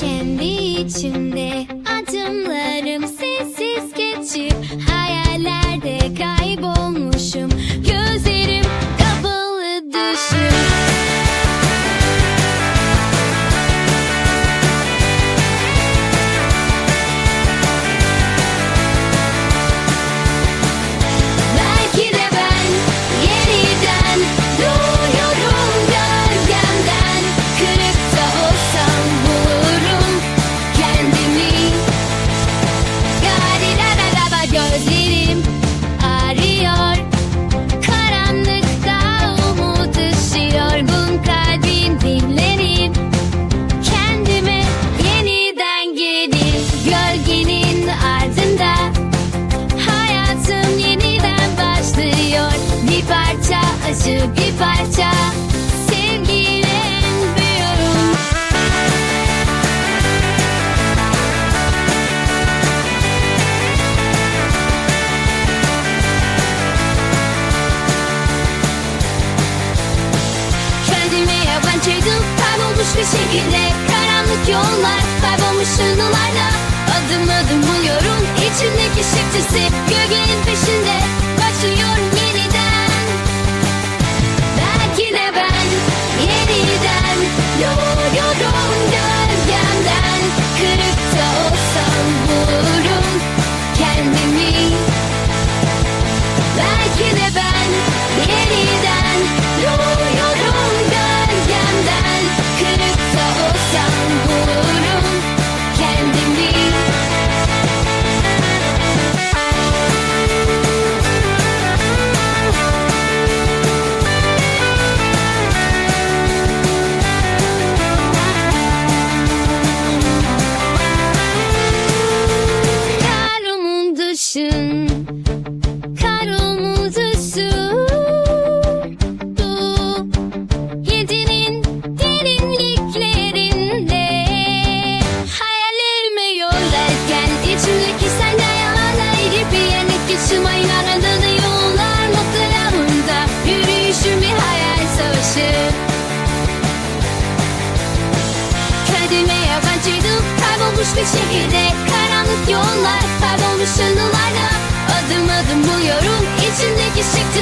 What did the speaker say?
kendi içimde adımlar parça, acı bir parça. Sevgiyle. Kendime yabancıydım, kaybolmuş bir şekilde. Karanlık yollar, kaybolmuş ışınlarla. Adım adım buluyorum içimdeki şifresi Gölgenin peşinde yabancıydım Kaybolmuş bir şehirde. Karanlık yollar Kaybolmuş anılarda Adım adım buluyorum içimdeki şekli